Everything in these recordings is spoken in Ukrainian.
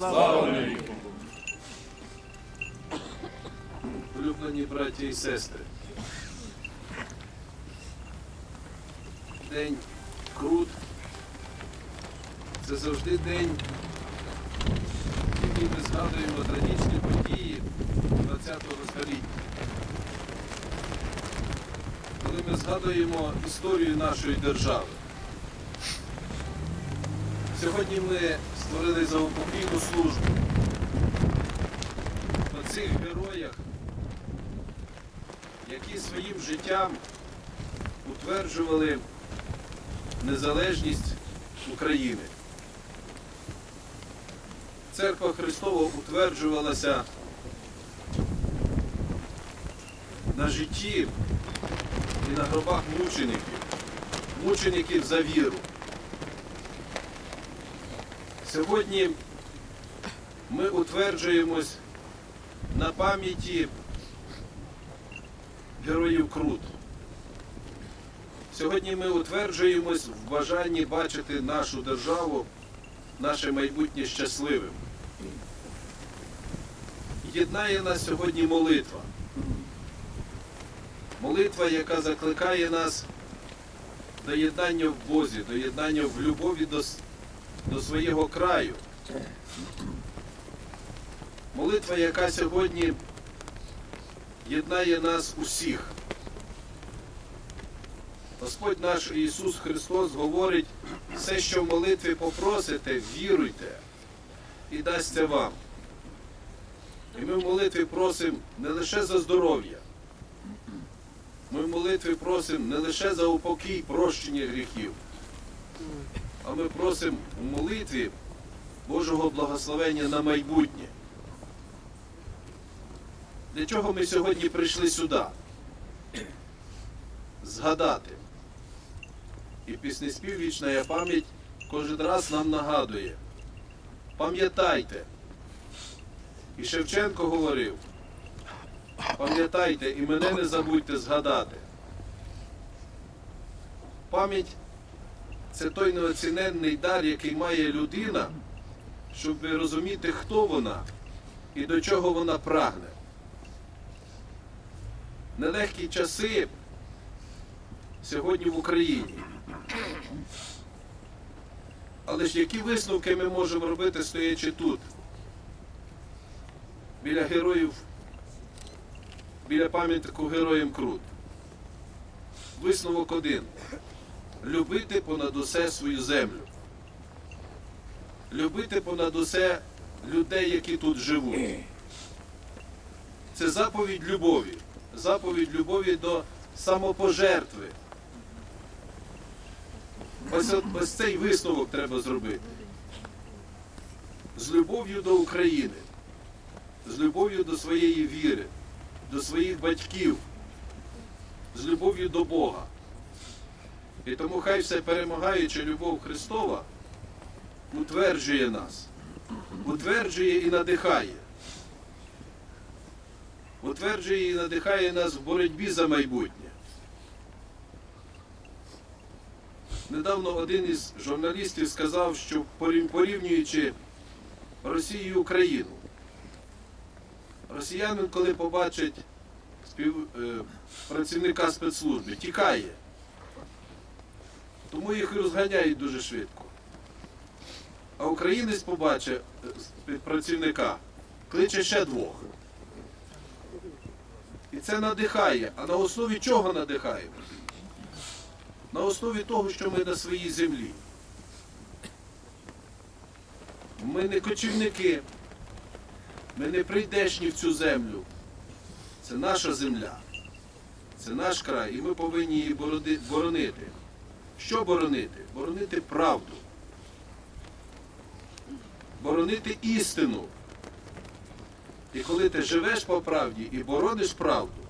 Слава навіки! Улюблені браті і сестри. День Крут. Це завжди день, який ми згадуємо трагічні події ХХ століття. Коли ми згадуємо історію нашої держави. Сьогодні ми створили заупокійну службу. На цих героях, які своїм життям утверджували незалежність України. Церква Христова утверджувалася на житті і на гробах мучеників, мучеників за віру. Сьогодні ми утверджуємось на пам'яті героїв Крут. Сьогодні ми утверджуємось в бажанні бачити нашу державу, наше майбутнє щасливим. Єднає нас сьогодні молитва. Молитва, яка закликає нас до єднання в Бозі, до єднання в любові до, до свого краю. Молитва, яка сьогодні єднає нас усіх. Господь наш Ісус Христос говорить, все, що в молитві попросите, віруйте і дасться вам. І ми в молитві просимо не лише за здоров'я, ми в молитві просимо не лише за упокій прощення гріхів, а ми просимо в молитві Божого благословення на майбутнє. Для чого ми сьогодні прийшли сюди? Згадати. І піснеспів «Вічна пам'ять кожен раз нам нагадує. Пам'ятайте. І Шевченко говорив, пам'ятайте і мене не забудьте згадати. Пам'ять це той неоціненний дар, який має людина, щоб розуміти, хто вона і до чого вона прагне. Нелегкі часи сьогодні в Україні. Але ж які висновки ми можемо робити, стоячи тут, біля героїв, біля пам'ятнику героям Крут? Висновок один. Любити понад усе свою землю. Любити понад усе людей, які тут живуть. Це заповідь любові. Заповідь любові до самопожертви. Ось, ось цей висновок треба зробити. З любов'ю до України, з любов'ю до своєї віри, до своїх батьків, з любов'ю до Бога. І тому хай все перемагаюча любов Христова утверджує нас, утверджує і надихає. Утверджує і надихає нас в боротьбі за майбутнє. Недавно один із журналістів сказав, що порівнюючи Росію і Україну, росіянин, коли побачить спів, е, працівника спецслужби, тікає. Тому їх і розганяють дуже швидко. А українець побачить е, співпрацівника, кличе ще двох. І це надихає. А на основі чого надихаємо? На основі того, що ми на своїй землі. Ми не кочівники, ми не прийдешні в цю землю. Це наша земля, це наш край, і ми повинні її боронити. Що боронити? Боронити правду. Боронити істину. І коли ти живеш по правді і борониш правду,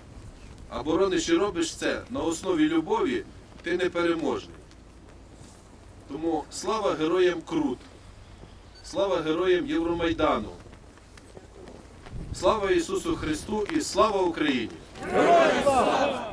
а борониш і робиш це на основі любові, ти непереможний. Тому слава героям Крут, слава героям Євромайдану, слава Ісусу Христу і слава Україні! Героям слава!